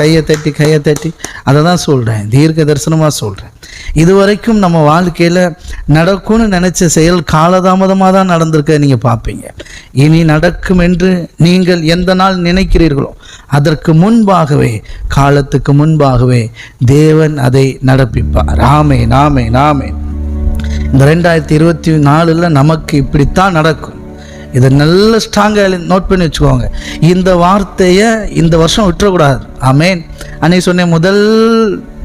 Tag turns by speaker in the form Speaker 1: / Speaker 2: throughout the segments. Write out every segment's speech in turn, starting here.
Speaker 1: கையை தட்டி கையை தட்டி. அதை தான் சொல்கிறேன் தீர்க்க தரிசனமாக சொல்கிறேன் இது வரைக்கும் நம்ம வாழ்க்கையில் நடக்கும்னு நினச்ச செயல் காலதாமதமாக தான் நடந்திருக்க நீங்கள் பார்ப்பீங்க. இனி நடக்கும் என்று நீங்கள் எந்த நாள் நினைக்கிறீர்களோ அதற்கு முன்பாகவே காலத்துக்கு முன்பாகவே தேவன் அதை நடப்பிப்பார். ஆமே நாமே நாமே இந்த ரெண்டாயிரத்தி இருபத்தி நாலில் நமக்கு இப்படித்தான் நடக்கும். இதை நல்ல ஸ்ட்ராங்காக நோட் பண்ணி வச்சுக்கோங்க. இந்த வார்த்தையை இந்த வருஷம் விட்டுறக்கூடாது. ஆமேன் அன்னைக்கு சொன்னேன் முதல்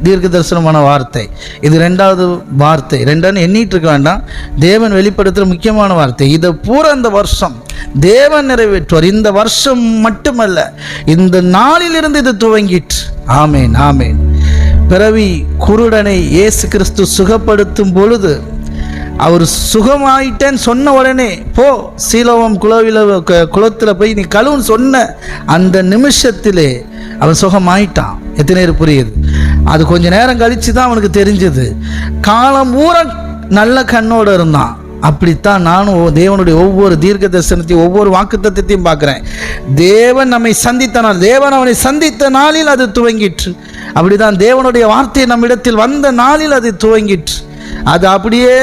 Speaker 1: தீர்க்க தரிசனமான வார்த்தை. இது ரெண்டாவது வார்த்தை. ரெண்டாவது எண்ணிட்டு இருக்க வேண்டாம். தேவன் வெளிப்படுத்துகிற முக்கியமான வார்த்தை. இதை பூரா இந்த வருஷம் தேவன் நிறைவேற்றுவார். இந்த வருஷம் மட்டுமல்ல இந்த நாளிலிருந்து இது துவங்கிற்று. ஆமேன் ஆமேன் பிறவி குருடனை இயேசு கிறிஸ்து சுகப்படுத்தும் பொழுது அவர் சுகமாயிட்டேன்னு சொன்ன உடனே போ சீலவம் குலவில குளத்தில் போய் நீ கழுவுன்னு சொன்ன அந்த நிமிஷத்திலே அவன் சுகமாயிட்டான். எத்தனை பேர் புரியுது? அது கொஞ்ச நேரம் கழித்து தான் அவனுக்கு தெரிஞ்சது. காலம் ஊற நல்ல கண்ணோட இருந்தான். அப்படித்தான் நானும் தேவனுடைய ஒவ்வொரு தீர்க்க தரிசனத்தையும் ஒவ்வொரு வாக்குத்தத்தையும் பார்க்குறேன். தேவன் நம்மை சந்தித்த நாள் தேவன் அவனை சந்தித்த நாளில் அது துவங்கிற்று. அப்படிதான் தேவனுடைய வார்த்தை நம்மிடத்தில் வந்த நாளில் அது துவங்கிற்று. அது அப்படியே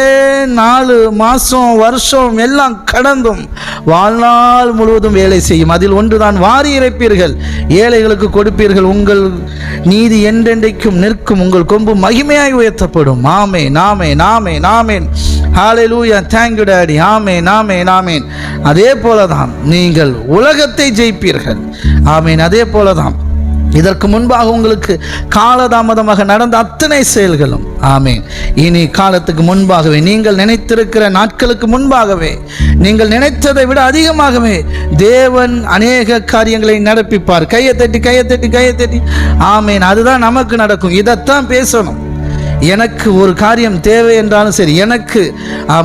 Speaker 1: நாலு மாதம் வருஷம் எல்லாம் கடந்தும் வாழ்நாள் முழுவதும் வேலை செய்யும். அதில் ஒன்றுதான் வாரி இறைப்பீர்கள். ஏழைகளுக்கு கொடுப்பீர்கள். உங்கள் நீதி என்றென்றைக்கும் நிற்கும். உங்கள் கொம்பு மகிமையாய் உயர்த்தப்படும். ஆமே நாமே நாமே நாமேன் ஹாலே லூயா தேங்க்யூ டாடி ஆமே நாமே நாமேன் அதே போல தான் நீங்கள் உலகத்தை ஜெயிப்பீர்கள். ஆமேன். அதே போல தான் இதற்கு முன்பாக உங்களுக்கு காலதாமதமாக நடந்த அத்தனை செயல்களும் ஆமேன். இனி காலத்துக்கு முன்பாகவே நீங்கள் நினைத்திருக்கிற நாட்களுக்கு முன்பாகவே நீங்கள் நினைத்ததை விட அதிகமாகவே தேவன் அநேக காரியங்களை நடப்பிப்பார். கையை தட்டி கையை தட்டி கையை தட்டி. ஆமேன். அதுதான் நமக்கு நடக்கும். இதைத்தான் பேசணும். எனக்கு ஒரு காரியம் தேவை என்றாலும் சரி எனக்கு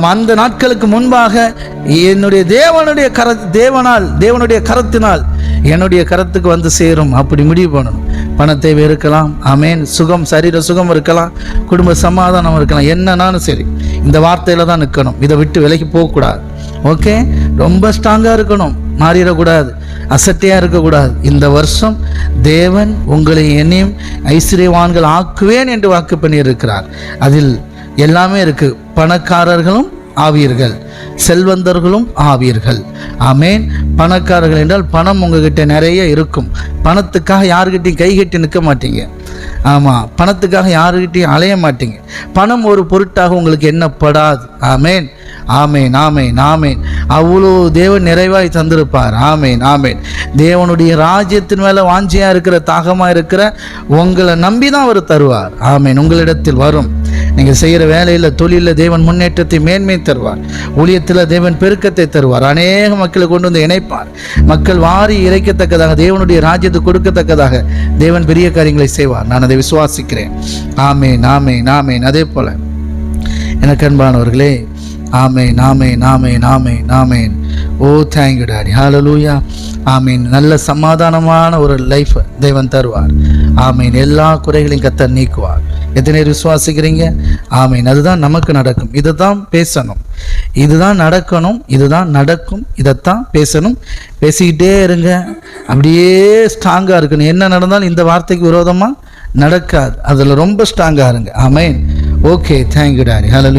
Speaker 1: அந்த நாட்களுக்கு முன்பாக என்னுடைய தேவனுடைய கர தேவனால் தேவனுடைய கரத்தினால் என்னுடைய கரத்துக்கு வந்து சேரும். அப்படி முடிவு பண்ணணும். பண தேவை இருக்கலாம் அமேன் சுகம் சரீர சுகம் இருக்கலாம். குடும்ப சமாதானம் இருக்கலாம். என்னன்னாலும் சரி. இந்த வார்த்தையில தான் நிற்கணும் இதை விட்டு விலகி போகக்கூடாது. ஓகே? ரொம்ப ஸ்ட்ராங்காக இருக்கணும். மாறிடக்கூடாது. அசட்டையாக இருக்கக்கூடாது. இந்த வருஷம் தேவன் உங்களை என்னையும் ஐஸ்வர்யவான்கள் ஆக்குவேன் என்று வாக்கு பண்ணியிருக்கிறார். அதில் எல்லாமே இருக்கு. பணக்காரர்களும் ஆவீர்கள். செல்வந்தர்களும் ஆவீர்கள். ஆமேன். பணக்காரர்கள் என்றால் பணம் உங்ககிட்ட நிறைய இருக்கும். பணத்துக்காக யாருக்கிட்டையும் கை கட்டி நிற்க மாட்டீங்க. ஆமாம் பணத்துக்காக யாருக்கிட்டையும் அலைய மாட்டீங்க. பணம் ஒரு பொருட்டாக உங்களுக்கு எண்ணப்படாது. ஆமேன். ஆமேன் ஆமேன் ஆமேன். அவ்வளோ தேவன் நிறைவாய் தந்திருப்பார். ஆமேன் ஆமேன். தேவனுடைய ராஜ்யத்தின் மேலே வாஞ்சியாக இருக்கிற தாகமாக இருக்கிற உங்களை நம்பி தான் அவர் தருவார். ஆமேன். உங்களிடத்தில் வரும். நீங்கள் செய்கிற வேலையில் தொழிலில் தேவன் முன்னேற்றத்தை மேன்மை தருவார். ஊழியத்தில் தேவன் பெருக்கத்தை தருவார். அநேக மக்களை கொண்டு வந்து இணைப்பார். மக்கள் வாரி இறைக்கத்தக்கதாக தேவனுடைய ராஜ்யத்தை கொடுக்கத்தக்கதாக தேவன் பெரிய காரியங்களை செய்வார். நான் அதை விசுவாசிக்கிறேன். ஆமே நாமே நாமேன் அதே போல எனக்கு அன்பானவர்களே ஆமேன் ஆமேன் ஆமேன் ஆமேன் ஆமேன். ஓ தேங்க்யூ டாடி ஹalleluya ஆமீன். நல்ல சமாதானமான ஒரு லைஃப் தேவன் தருவார். ஆமீன். எல்லா குறைகளையும் கத்தர் நீக்குவார். எத்தனை பேர் விசுவாசிக்கிறீங்க? ஆமீன். அதுதான் நமக்கு நடக்கும். இதை தான் பேசணும். இதுதான் நடக்கணும். இதுதான் நடக்கும். இதைத்தான் பேசணும். பேசிக்கிட்டே இருங்க. அப்படியே ஸ்ட்ராங்காக இருக்கணும். என்ன நடந்தாலும் இந்த வார்த்தைக்கு விரோதமாக நடக்காது. அதில் ரொம்ப ஸ்ட்ராங்காக இருங்க. ஆமீன். Okay thank you டாரி hello